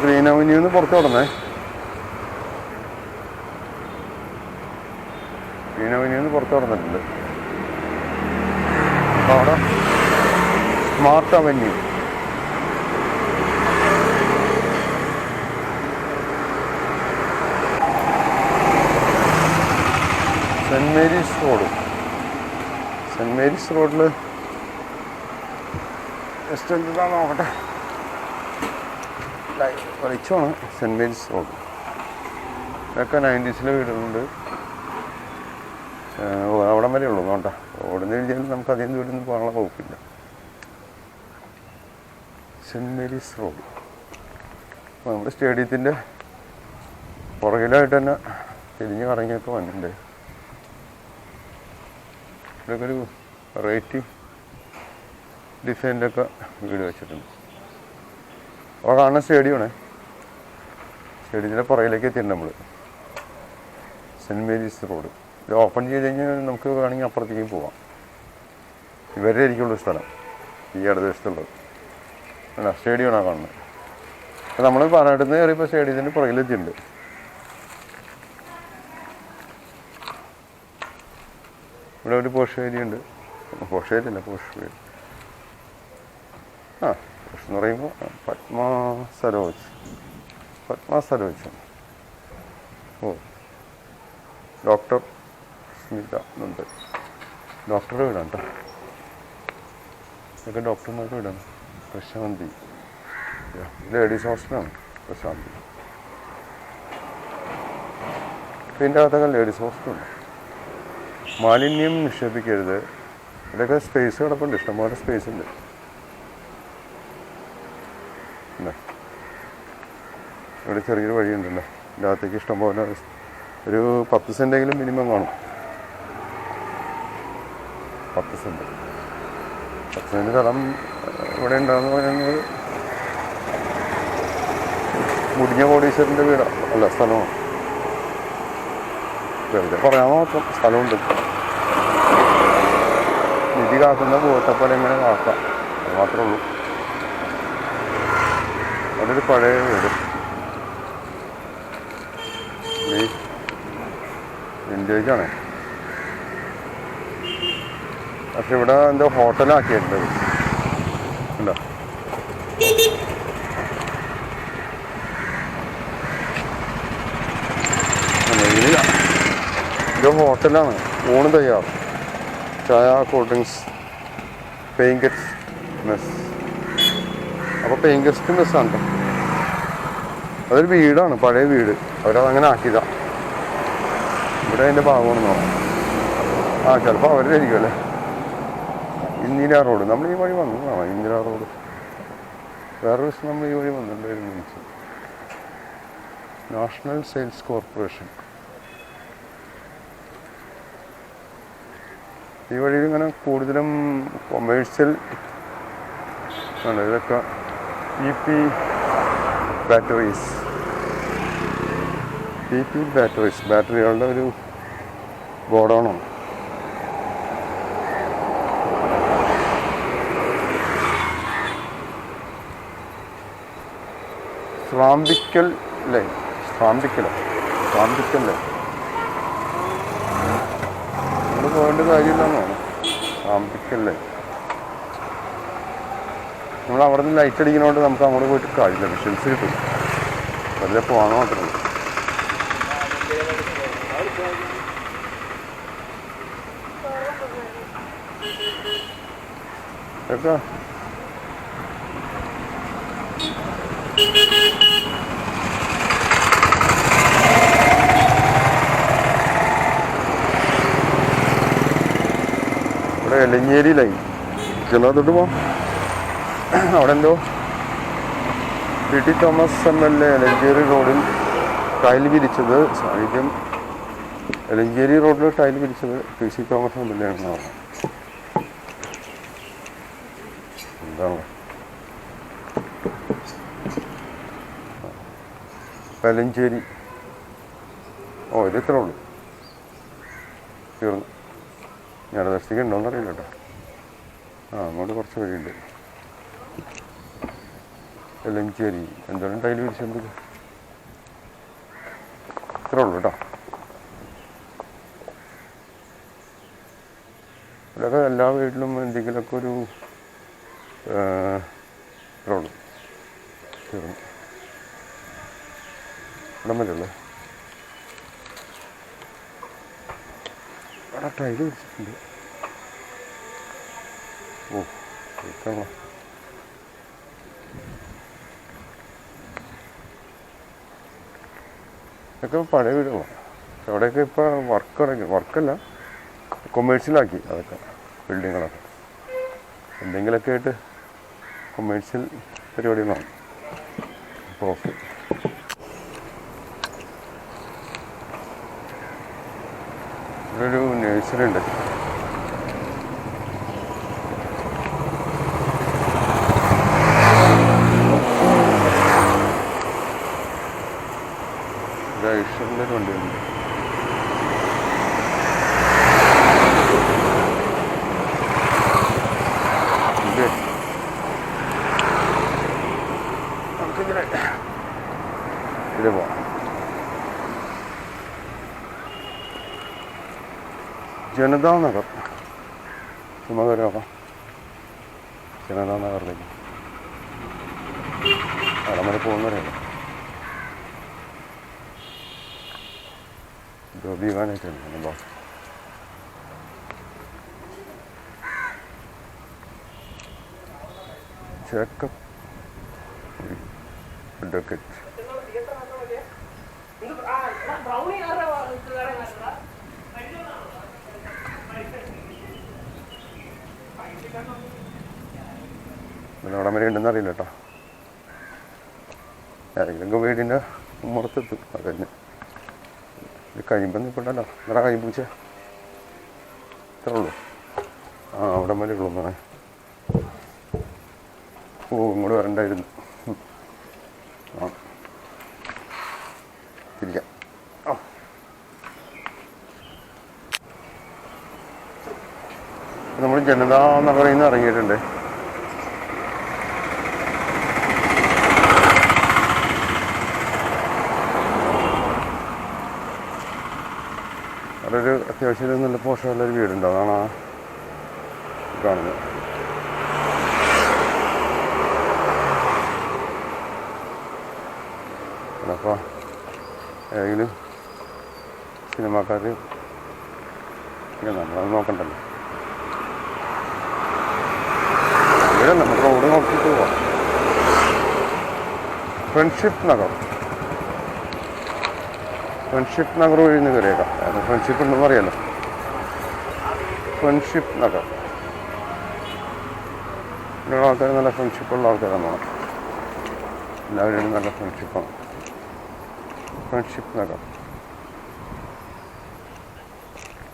Green avenue നിന്ന് പുറത്തു കിടന്നേ green അവന്യൂന്ന് പുറത്തു കിടന്നിട്ടുണ്ട് അപ്പോൾ അവിടെ smart avenue saint Mary's road saint Mary's റോഡിൽ ജസ്റ്റ് നോക്കട്ടെ. വെളിച്ചമാണ് സെന്റ് മേരീസ് റോഡ് ഇതൊക്കെ നയന്റീസിലെ വീടുകളുണ്ട്. അവിടം വരെ ഉള്ളൂ. നോട്ട റോഡിന് വിചാരിച്ചാൽ നമുക്ക് അധികം ദൂരം പോകാനുള്ള വകുപ്പില്ല. Saint Mary's road. അപ്പോൾ നമ്മുടെ സ്റ്റേഡിയത്തിന്റെ പുറകിലായിട്ട് തന്നെ തിരിഞ്ഞ് കറങ്ങിയൊക്കെ വന്നിട്ടുണ്ട്. ഇവിടെയൊക്കെ ഒരു വെറൈറ്റി ഡിസൈനിലൊക്കെ വീട് വെച്ചിട്ടുണ്ട്. അപ്പോൾ കാണുന്ന സ്റ്റേഡിയമാണ്. സ്റ്റേഡിയത്തിന്റെ പുറകിലേക്ക് എത്തിയിട്ടുണ്ട് നമ്മൾ സെന്റ് മേരീസ് റോഡ്. ഇത് ഓപ്പൺ ചെയ്ത് കഴിഞ്ഞാൽ നമുക്ക് വേണമെങ്കിൽ അപ്പുറത്തേക്ക് പോവാം. ഇവരുടെ ആയിരിക്കുള്ളൂ സ്ഥലം. ഈ ഇടതുവശത്തുള്ളത്. അല്ല സ്റ്റേഡിയമാണ് കാണുന്നത്. അപ്പോൾ നമ്മൾ പാലാട്ടുന്ന കയറിയപ്പോൾ സ്റ്റേഡിയത്തിന്റെ പുറകിലെത്തിയിട്ടുണ്ട് ഇവിടെ ഒരു പോഷ് ഏരിയ ഉണ്ട്. പോഷ് ഏരിയ അല്ല പോഷ് ഏരിയ. ആ. എന്ന് പറയുമ്പോൾ പത്മ സരോജ്. പത്മ സരോജ്. ഓ. ഡോക്ടർ സ്മിത എന്നുണ്ട് ഡോക്ടറുടെ വീടാണ് കേട്ടോ ഇതൊക്കെ ഡോക്ടർമാരുടെ വീടാണ്. പ്രശാന്തി. ലേഡീസ് ഹോസ്റ്റലാണ് പ്രശാന്തി. ഇതിന്റെ അകത്തൊക്കെ ലേഡീസ് ഹോസ്റ്റലുണ്ട്. മാലിന്യം നിക്ഷേപിക്കരുത്. ഇതൊക്കെ സ്പേസ് കിടപ്പുണ്ട് ഇഷ്ടംപോലെ സ്പേസ് ഉണ്ട് ഇവിടെ ചെറിയൊരു വഴിയുണ്ടല്ലോ. ഇതിന്റെ അകത്തേക്ക് ഇഷ്ടംപോലെ ഒരു പത്ത് സെന്റെങ്കിലും മിനിമം കാണും പത്ത് സെന്റ് പത്ത് സെന്റ് സ്ഥലം ഇവിടെ ഉണ്ടാകുന്ന പറയുന്നത് മുടിഞ്ഞ കോടീശ്വരന്റെ വീടാണ് അല്ല സ്ഥലമാണ്. വെറുതെ പറയാൻ മാത്രം സ്ഥലമുണ്ട്. നിധി കാക്കുന്ന പോട്ടപ്പോലെ ഇങ്ങനെ കാക്കാം അത് മാത്രമേ ഉള്ളൂ. അതൊരു പഴയ വീട്. വിന്റേജാണ് പക്ഷെ ഇവിടെ എന്തോ ഹോട്ടലാക്കിയിട്ടുണ്ട്. ഉണ്ടോ? ഹോട്ടലാണ്. ഊണ് തയ്യാർ ചായ cool drinks paying guest mess അപ്പോൾ പെയിൻ ഗസ്റ്റ് മെസ്സാണ് അതൊരു വീടാണ് പഴയ വീട്. അവരതങ്ങനെ ആക്കിയതാ. ഇവിടെ അതിന്റെ ഭാഗമാണെന്ന് ആ ചിലപ്പോൾ അവരുടെ അല്ലേ ഇന്ദിര റോഡ്. നമ്മൾ ഈ വഴി വന്നു. വന്നതാണോ ഇന്ദിരാ റോഡ്. വേറൊരു ദിവസം നമ്മൾ ഈ വഴി വന്നിട്ടുണ്ടായിരുന്നു എനിക്ക് നാഷണൽ സെയിൽസ് കോർപ്പറേഷൻ. ഈ വഴിയിൽ ഇങ്ങനെ കൂടുതലും കൊമേഴ്സ്യൽ ഇതൊക്കെ E P batteries E P batteries ബാറ്ററികളുടെ ഒരു ബോർഡോണോ സ്വാമ്പിക്കൽ ലൈൻ. സ്വാമ്പിക്കലോ സ്വാമ്പിക്കൽ ലൈൻ. നമ്മൾ പോകേണ്ട കാര്യമില്ലെന്നാണ് സ്വാമ്പിക്കൽ ലൈൻ. നമ്മൾ അവിടെ നിന്ന് ലൈറ്റ് അടിക്കുന്നതുകൊണ്ട് നമുക്ക് അങ്ങോട്ട് പോയിട്ട് കാര്യമില്ല. വിഷൻസ് കിട്ടും. വെറുതെ പോകാൻ മാത്രമേ കേട്ടോ. ഇവിടെ എലഞ്ഞേരിയിലായി. ലൈൻ ചിലത്തോട്ട് പോവാം അവിടെ എന്തോ P T Thomas M L A Elanjeri റോഡിൽ ടൈൽ വിരിച്ചത്. സാഹിത്യം എലഞ്ചേരി റോഡിൽ tile വിരിച്ചത് P C Thomas M L A ആണെന്ന് പറഞ്ഞു എന്താണ് കലഞ്ചേരി ഓ ഇത് ഇത്രേ ഉള്ളൂ തീർന്നു ഞാൻ ദർശിക്ക് ഉണ്ടോന്ന് അറിയില്ല കേട്ടോ ആ അങ്ങോട്ട് കുറച്ച് വഴിയുണ്ട് എലഞ്ചേരി എന്തായാലും ടൈൽ എന്തൊക്കെ ഇത്രേ ഉള്ളൂ കേട്ടോ ഇവിടെയൊക്കെ എല്ലാ വീട്ടിലും എന്തെങ്കിലുമൊക്കെ ഒരു ഉള്ളൂ തീർന്നു ഇവിടം വരെയുള്ളൂ അവിടെ ടൈൽ വിരിച്ചിട്ടുണ്ട് ഓ ഇതൊക്കെ പഴയ വീടുകളാണ് അവിടെയൊക്കെ ഇപ്പോൾ വർക്ക് ഇറങ്ങി. വർക്കല്ല കൊമേഴ്ഷ്യലാക്കി അതൊക്കെ. ബിൽഡിങ്ങുകളൊക്കെ എന്തെങ്കിലുമൊക്കെ ആയിട്ട് കൊമേഴ്ഷ്യൽ പരിപാടികളാണ് ഓക്കെ. ഇവിടെ ഒരു നേഴ്സറി ഉണ്ട് ഇത് ഐശ്വറിന്റെ ഒരു വണ്ടിയുണ്ട് ഇത് നമുക്കിങ്ങനെ ഇത് പോകണം ജനതാ നഗർ കയറി ജനതാ നഗറിലേക്ക് അവിടെ പോകുന്നവരല്ല പോകുന്നവരെയാണ് ബോസ് ചേക്കപ്പ്. ചെക്കപ്പ് അഡ്വക്കേറ്റ് പിന്നെ അവിടെ വരെ ഉണ്ടെന്ന് അറിയില്ല കേട്ടോ ഏതെങ്കിലും വീടിന്റെ ഉമ്മറത്തെത്തും അത് തന്നെ ഇത് കഴിയുമ്പോൾ നിൽക്കണ്ടല്ലോ എത്ര കഴിയുമ്പോൾ ഇത്രേ ഉള്ളൂ. ആ അവിടെ വരെ ഉള്ളൂ എന്നാണ് ഓ ഇങ്ങോട്ട് വരണ്ടായിരുന്നു. ആ. തിരിക്കാം നമ്മൾ ജനതാ നഗറിൽ നിന്ന് ഇറങ്ങിയിട്ടുണ്ട് അവിടെ ഒരു അത്യാവശ്യം നല്ല പോഷകമുള്ളൊരു വീടുണ്ട്. അതാണ് കാണുന്നത്. അപ്പോൾ ഏതെങ്കിലും സിനിമാക്കാർ നമ്മൾ നമ്മളത് നോക്കണ്ടല്ലോ. നമുക്ക് റോഡ് നോക്കിയിട്ട് പോവാം. ഫ്രണ്ട്ഷിപ്പ് നഗർ ഫ്രണ്ട്ഷിപ്പ് നഗർ വഴി നിന്ന് കയറിയേക്കാം ഫ്രണ്ട്ഷിപ്പ് ഉണ്ടെന്ന് അറിയാലോ. ഫ്രണ്ട്ഷിപ്പ് നഗർ. ഇവിടെ ആൾക്കാർ നല്ല ഫ്രണ്ട്ഷിപ്പുള്ള ആൾക്കാരാണ് എല്ലാവരും നല്ല ഫ്രണ്ട്ഷിപ്പാണ് ഫ്രണ്ട്ഷിപ്പ് നഗർ.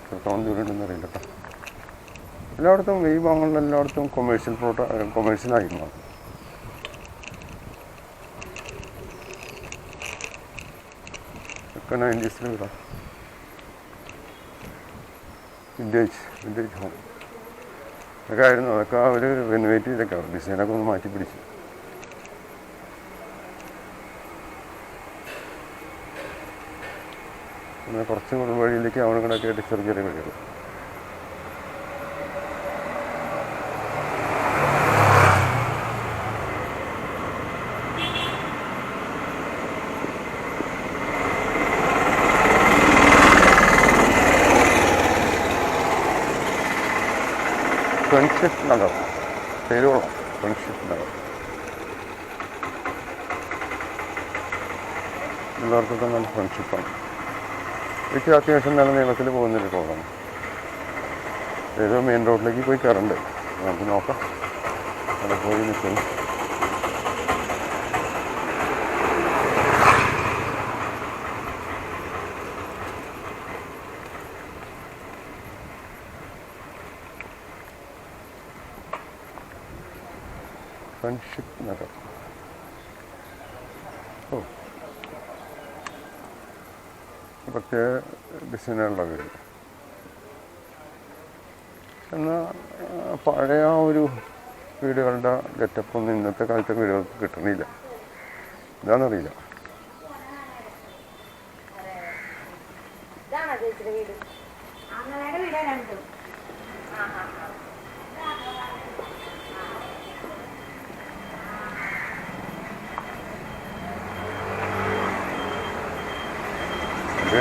എത്രത്തോളം ദൂരം അറിയില്ല എല്ലായിടത്തും ഈ ഭാഗങ്ങളിൽ എല്ലായിടത്തും കൊമേഴ്ഷ്യൽ പ്രോട്ട കൊമേഴ്ഷ്യലായി മാറും ഒക്കെ നയന്റീസിൽ വിടാം വിന്റേജ് വിന്റേജ് ഹോം അതൊക്കെ ആയിരുന്നു. അതൊക്കെ അവർ റിനോവേറ്റ് ചെയ്തൊക്കെ. ഡിസൈനൊക്കെ ഒന്ന് മാറ്റി പിടിച്ചു. പിന്നെ കുറച്ചും വഴിയിലേക്ക് കൂടെ ചെറിയ ചെറിയ വഴികൾ. ഫ്രണ്ട്ഷിപ്പ് നഗർ പേര് കൊള്ളാം ഫ്രണ്ട്ഷിപ്പ് നഗർ എല്ലാവർക്കും നല്ല ഫ്രണ്ട്ഷിപ്പാണ് എനിക്ക് അത്യാവശ്യം നല്ല നീളത്തിൽ പോകുന്നൊരു റോഡാണ് ഏതോ മെയിൻ റോഡിലേക്ക് പോയി കയറണ്ട്? നമുക്ക് നോക്കാം. അവിടെ പോയി നിൽക്കുന്നു. ഫ്രണ്ട്ഷിപ്പ് നഗർ ഓ. പ്രത്യേക ഡിസൈനുള്ള വീട് എന്നാൽ പഴയ ആ ഒരു വീടുകളുടെ ഗെറ്റപ്പ് ഒന്നും ഇന്നത്തെ കാലത്തെ വീടുകൾക്ക് കിട്ടണില്ല. ഇതാണെന്നറിയില്ല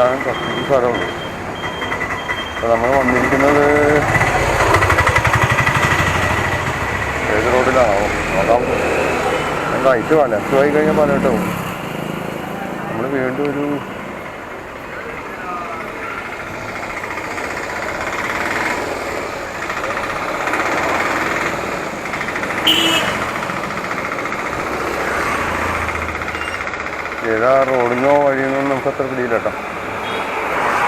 വീടാണ് കുറച്ച് സ്ഥലമുണ്ട്. അപ്പോൾ നമ്മൾ വന്നിരിക്കുന്നത് ഏത് റോഡിലാണോ? നോക്കാം റൈറ്റ് വേണ്ട ലെഫ്റ്റ് പോയി കഴിഞ്ഞാൽ പലട്ടോ നമ്മൾ വീണ്ടും ഒരു ഏതാ റോഡിനോ വഴിയെന്നോ നമുക്ക് അത്ര പിടിയില്ല കേട്ടോ.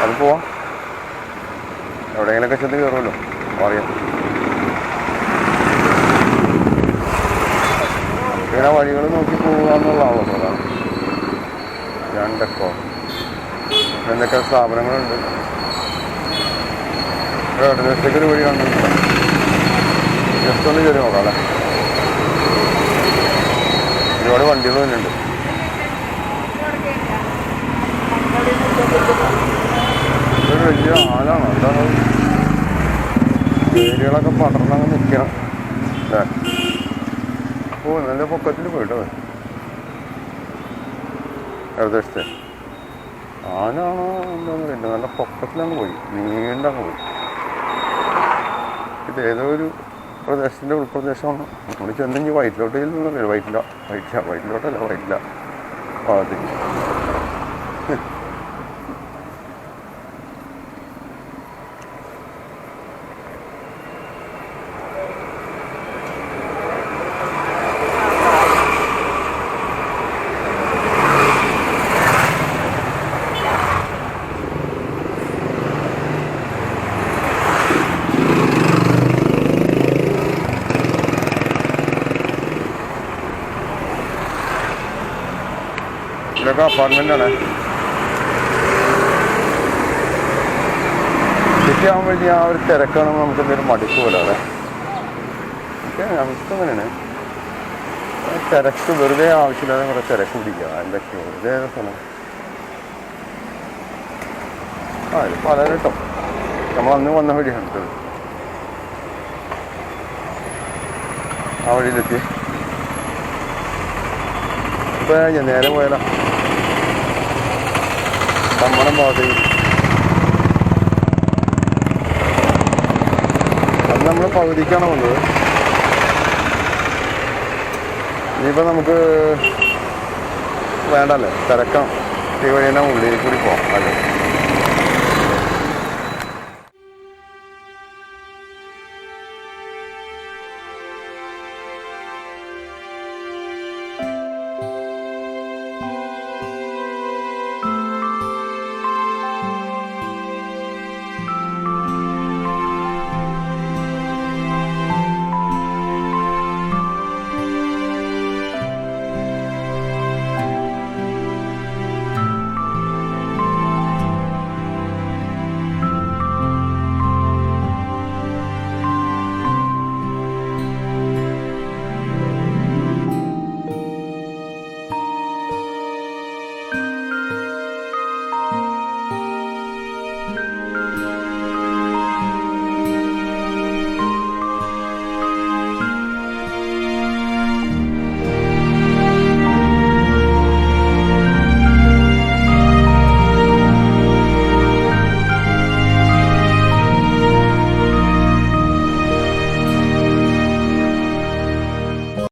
അത് പോവാം. എവിടെയെങ്കിലൊക്കെ ചെന്ന് കയറുമല്ലോ അറിയാം. ഇങ്ങനെ വഴികൾ നോക്കി പോവുക എന്നുള്ളതാണല്ലോ പ്രധാനം. രണ്ടക്കോ? എന്തൊക്കെ സ്ഥാപനങ്ങളുണ്ട്? ഒരു വഴി കണ്ടിട്ടില്ല ജസ്റ്റ് ഒന്ന് കയറി നോക്കാം അല്ലേ? ഒരുപാട് വണ്ടികൾ തന്നെയുണ്ട് ഇതൊരു വലിയ ആലാണ് എന്താണ് ഏരിയകളൊക്കെ പടർന്നങ്ങ് നിൽക്കണം ഓ നല്ല പൊക്കത്തിൽ പോയിട്ടോ. ഏകദേശത്തെ. ആനാണോ എന്താണെന്ന് നല്ല പൊക്കത്തിലങ്ങ് പോയി. നീണ്ടങ്ങ് പോയി. ഇത് ഏതോ ഒരു പ്രദേശത്തിന്റെ ഉൾപ്രദേശമാണ്. നമ്മൾ ചെന്നെങ്കിൽ വയറ്റിലോട്ട് ചെല്ലുന്നില്ല? വയറ്റില്ല വയറ്റില്ല വയറ്റിലോട്ടല്ല വയറ്റില്ല ഭാഗത്തേക്ക് ഇതൊക്കെ അപ്പാർട്ട്മെന്റ് ആണ് സിറ്റി ആകുമ്പോഴേക്കും ആ ഒരു തിരക്കാണ് നമുക്ക് എന്തെങ്കിലും മടുപ്പ് പോലെ അതെ ഒക്കെ നമുക്ക് അങ്ങനെയാണ്. തിരക്ക് വെറുതെ ആവശ്യമില്ലാതെ കുറേ തിരക്ക് പിടിക്കുക. എന്തൊക്കെയോ. വെറുതെ സ്ഥലം ആ ഇത് പലരട്ടോ നമ്മൾ അന്ന് വന്ന വഴിയാണ് ഇത്. ആ വഴിയിലെത്തി. ഇപ്പൊ ഞാൻ നേരെ പോയാലോ? കമ്മണം ഭാഗത്തേക്ക് അത് നമ്മൾ പകുതിക്കാണ് വന്നത് ഇനിയിപ്പോൾ നമുക്ക് വേണ്ടല്ലേ? തിരക്കാം. ഈ വഴി തന്നെ ഉള്ളിൽ കൂടി പോകാം. അല്ലേ?